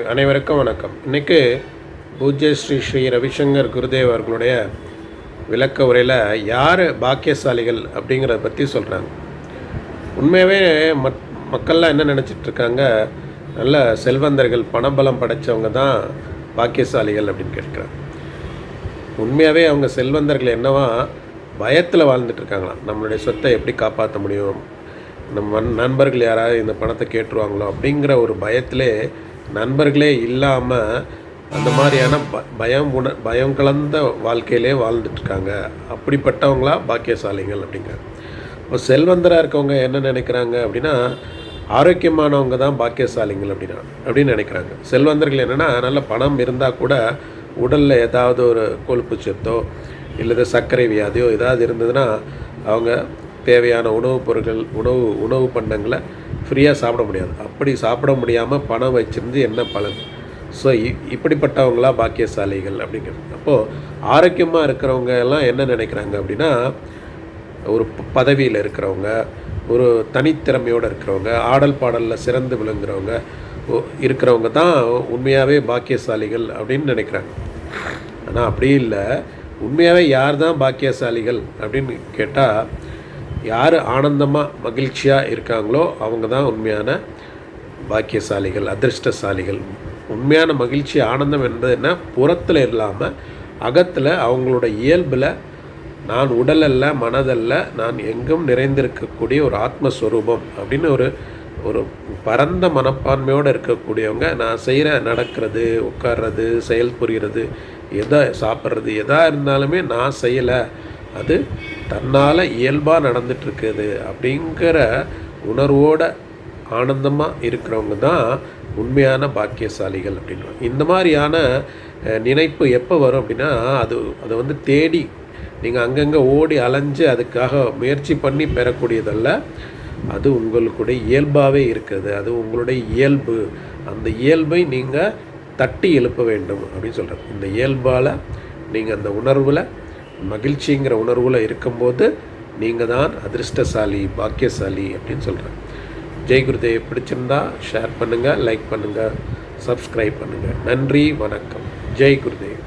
அனைவருக்கும் வணக்கம். இன்னைக்கு பூஜ்ய ஸ்ரீ ஸ்ரீ ரவிசங்கர் குருதேவ் அவர்களுடைய விளக்க உரையில் யார் பாக்கியசாலிகள் அப்படிங்கிறத பற்றி சொல்கிறாங்க உண்மையாகவே மக் மக்கள்லாம் என்ன நினச்சிட்ருக்காங்க நல்ல செல்வந்தர்கள் பணபலம் படைச்சவங்க தான் பாக்கியசாலிகள் அப்படின்னு கேட்குறாங்க. உண்மையாகவே அவங்க செல்வந்தர்கள் என்னவா பயத்தில் வாழ்ந்துட்டு இருக்காங்களாம். நம்மளுடைய சொத்தை எப்படி காப்பாற்ற முடியும்? நம்ம நண்பர்கள் யாராவது இந்த பணத்தை கேட்டுருவாங்களோ அப்படிங்கிற ஒரு பயத்திலே நண்பர்களே இல்லாமல் அந்த மாதிரியான ப பயம் உண பயம் கலந்த வாழ்க்கையிலே வாழ்ந்துட்டு இருக்காங்க அப்படிப்பட்டவங்களா பாக்கியசாலிகள் அப்படிங்கிறாங்க இப்போ செல்வந்தராக இருக்கவங்க என்ன நினைக்கிறாங்க அப்படின்னா ஆரோக்கியமானவங்க தான் பாக்கியசாலிகள் அப்படின்னா அப்படின்னு நினைக்கிறாங்க. செல்வந்தர்கள் என்னென்னா நல்ல பணம் இருந்தால் கூட உடலில் ஏதாவது ஒரு கொழுப்பு சத்தோ இல்லை சர்க்கரை வியாதியோ ஏதாவது இருந்ததுன்னா அவங்க தேவையான உணவுப் பொருட்கள் உணவு உணவு பண்டங்களை ஃப்ரீயாக சாப்பிட முடியாது. அப்படி சாப்பிட முடியாமல் பணம் வச்சிருந்து என்ன பலன்? ஸோ இப்படிப்பட்டவங்களா பாக்கியசாலிகள் அப்படிங்கிறது. அப்போது ஆரோக்கியமாக இருக்கிறவங்க எல்லாம் என்ன நினைக்கிறாங்க அப்படின்னா ஒரு பதவியில் இருக்கிறவங்க ஒரு தனித்திறமையோடு இருக்கிறவங்க ஆடல் பாடலில் சிறந்து விளங்குறவங்க இருக்கிறவங்க தான் உண்மையாகவே பாக்கியசாலிகள் அப்படின்னு நினைக்கிறாங்க. ஆனால் அப்படி இல்லை. உண்மையாகவே யார் தான் பாக்கியசாலிகள் அப்படின்னு கேட்டால் யார் ஆனந்தமாக மகிழ்ச்சியாக இருக்காங்களோ அவங்க தான் உண்மையான பாக்கியசாலிகள் அதிர்ஷ்டசாலிகள். உண்மையான மகிழ்ச்சி ஆனந்தம் என்பது என்ன? புறத்தில் இல்லாமல் அகத்தில் அவங்களோட இயல்பில் நான் உடலல்ல மனதல்ல நான் எங்கும் நிறைந்திருக்கக்கூடிய ஒரு ஆத்மஸ்வரூபம் அப்படின்னு ஒரு ஒரு பரந்த மனப்பான்மையோடு இருக்கக்கூடியவங்க நான் செய்கிற நடக்கிறது உட்கார்றது செயல் புரிகிறது எதை சாப்பிட்றது எதாக இருந்தாலுமே நான் செய்யலை அது தன்னால் இயல்பாக நடந்துட்டுருக்குது அப்படிங்கிற உணர்வோட ஆனந்தமாக இருக்கிறவங்க தான் உண்மையான பாக்கியசாலிகள் அப்படின்னு இந்த மாதிரியான நினைப்பு எப்போ வரும் அப்படின்னா அது அதை வந்து தேடி நீங்கள் அங்கங்கே ஓடி அலைஞ்சு அதுக்காக முயற்சி பண்ணி பெறக்கூடியதல்ல. அது உங்களுடைய இயல்பாகவே இருக்குது. அது உங்களுடைய இயல்பு. அந்த இயல்பை நீங்கள் தட்டி எழுப்ப வேண்டும் அப்படின்னு சொல்கிறேன் இந்த இயல்பால் நீங்கள் அந்த உணர்வில் மகிழ்ச்சிங்கிற உணர்வில் இருக்கும்போது நீங்கள் தான் அதிர்ஷ்டசாலி பாக்கியசாலி அப்படின்னு சொல்கிறேன் ஜெய் குருதேவ் பிடிச்சிருந்தா ஷேர் பண்ணுங்கள் லைக் பண்ணுங்கள் சப்ஸ்கிரைப் பண்ணுங்கள் நன்றி வணக்கம். ஜெய் குருதேவ்.